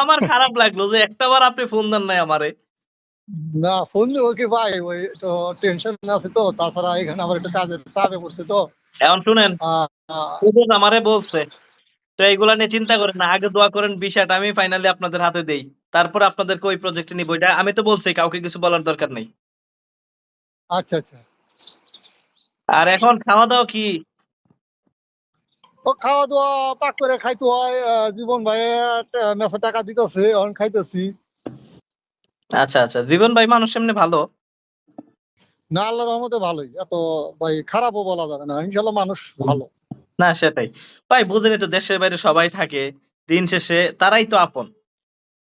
আমার খারাপ লাগল যে একটাবার আপনি ফোন দেন নাই আমারে। না ফোন দিব কি ভাই? ওই তো টেনশন আছে তো তাছাড়া এখানে আমার একটা কাজের চাপে পড়ছে তো। এখন শুনেন আমারে বলছে তো এইগুলা নিয়ে চিন্তা করেন না আগে দোয়া করেন বিষয়টা আমি ফাইনালি আপনাদের হাতে দেই। তারপর আপনাদেরকে ওই প্রজেক্টে নিব। এটা আমি তো বলছি কাউকে কিছু বলার দরকার নেই। আচ্ছা আচ্ছা। আর এখন খাওয়া দাওয়া কি? ও খাওয়া দাওয়া পাক করে খাইতে হয় জীবন ভাই মেসে টাকা দিতেছে এখন খাইতেছি। আচ্ছা আচ্ছা জীবন ভাই মানুষ এমনি ভালো? না আল্লাহর রহমতে ভালোই এত ভাই খারাপও বলা যাবে না ইনশাল্লাহ মানুষ ভালো। না সেটাই। ভাই বুঝেনি তো দেশের বাইরে সবাই থাকে দিন শেষে তারাই তো আপন।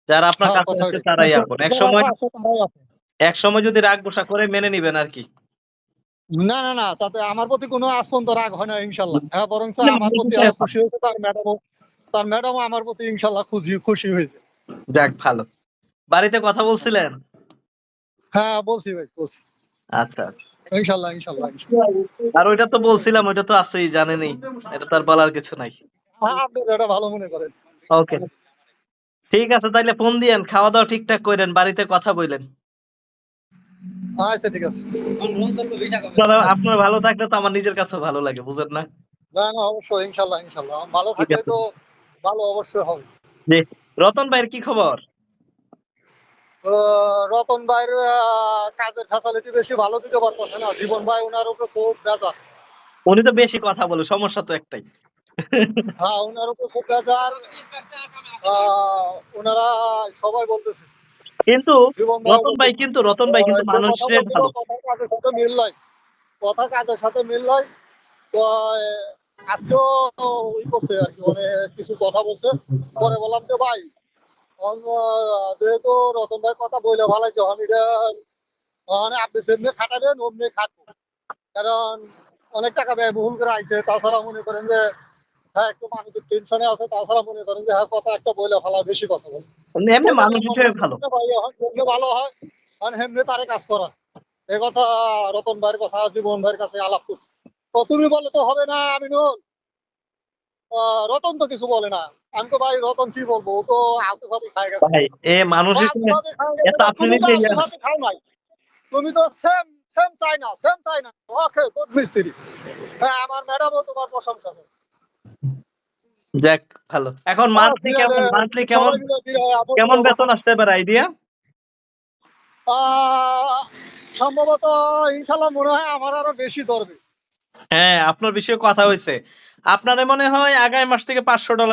যারা আপনার কাছে। তারাই আপন। এক সময়। এক সময় যদি রাগ বসা করে মেনে নিবেন আর কি। না না না তাতে আমার প্রতি কোনো আজ পর্যন্ত রাগ হয় না ইনশাল্লাহ। হ্যাঁ বরং আমার প্রতি আরও খুশি হয়েছে তার ম্যাডামও তার ম্যাডামও আমার প্রতি ইনশাল্লাহ খুশি খুশি হয়েছে। যাক ভালো। বাড়িতে কথা বলছিলেন? হ্যাঁ বলছি ভাই বলছি। আচ্ছা ইনশাল্লাহ ইনশাল্লাহ ইনশাল্লাহ। আর ওইটা তো বলছিলাম ওইটা তো আছেই জানেনই। এটা তার বলার কিছু নাই। হ্যাঁ আপনি যেটা ভালো মনে করেন। ওকে। ঠিক আছে তাইলে ফোন দিয়েন খাওয়া দাওয়া ঠিকঠাক করেন বাড়িতে কথা বললেন আচ্ছা ঠিক আছে। তবে আপনার ভালো থাকলে তো আমার নিজের কাছে ভালো লাগে বুঝেন না? না না অবশ্যই ইনশাল্লাহ ইনশাল্লাহ। ভালো থাকলে তো ভালো অবশ্যই হবে। জি রতন ভাইয়ের কি খবর? রতন ভাইয়ের কাজের ফ্যাসিলিটি বেশি ভালো দিতে পারতেছে না। জীবন ভাই ওনার উপরে খুব বেজার। উনি তো বেশি কথা বলে সমস্যা তো একটাই। হ্যাঁ ওনার উপরে খুব বেজার। ওনারা সবাই বলতেছে। কিন্তু রতন ভাই কিন্তু রতন ভাই কিন্তু মানুষের ভালো। কথা কাজের সাথে মিল নাই? নাই? তো আজকেও ই করছে আর কি মানে কিছু কথা বলছে। পরে বললাম যে ভাই যেহেতু রতন ভাই কথা বইলে ভালো যখন এটা মানে আপনি যেমনি খাটাবেন অমনি খাটবো। কারণ অনেক টাকা ব্যয়বহুল করে আইছে। তাছাড়া মনে করেন যে হ্যাঁ একটু মানুষের টেনশনে আছে। তাছাড়া মনে করেন যে হ্যাঁ কথা একটা বইলে ভালো বেশি কথা বলে। এমনি মানুষ হিসেবে ভালো। ভাই এখন যেমনি ভালো হয়। আর হেমনি তারে কাজ করা এ কথা রতন ভাইয়ের কথা জীবন ভাইয়ের কাছে আলাপ করছি। তো তুমি বলে তো হবে না আমি রতন তো কিছু বলে না। আমি তো ভাই রতন কি বলব? ও তো আলতু ফাতে খাই গেছে। ভাই এ মানুষ খায় খাও নাই। তুমি তো সেম সেম চাই না সেম চাই না। ওকে তোর মিস্ত্রি। হ্যাঁ আমার ম্যাডামও তোমার প্রশংসা করে। যাক ভালো। এখন মান্থলি কেমন মান্থলি কেমন কেমন বেতন আসতে পারে আইডিয়া আহ, সম্ভবত ইনশাল্লাহ মনে হয় আমার আরও বেশি ধরবে। হ্যাঁ আপনার বিষয়ে কথা হয়েছে। আপনার মনে হয় আগামী মাস থেকে পাঁচশো ডলার